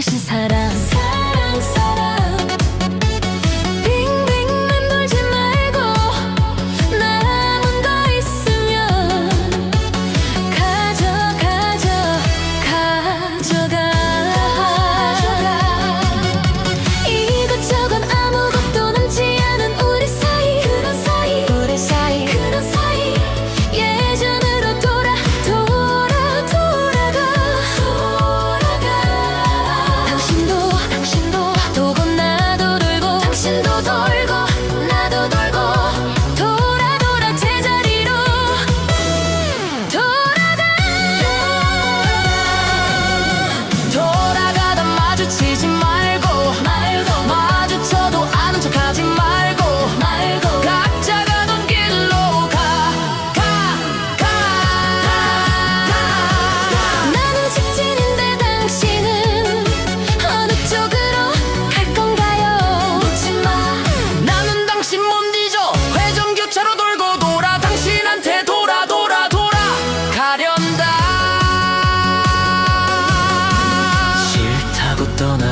당신 사랑.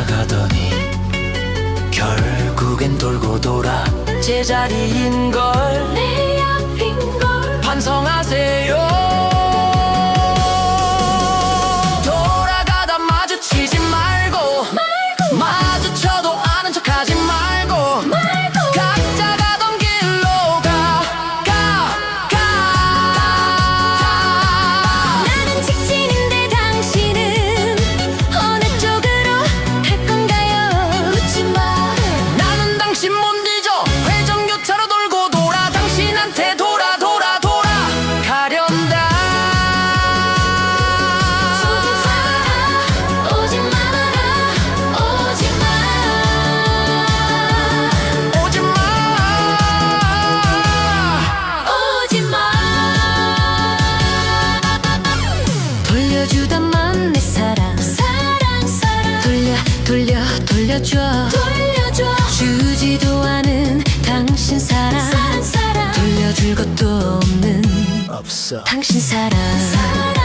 나가더니 결국엔 돌고 돌아 제자리인 걸 내 앞인 걸 반성하. 돌려 돌려줘. 돌려줘. 주지도 않은 당신 사랑, 사랑, 사랑. 돌려줄 것도 없는 없어. 당신 사랑, 사랑.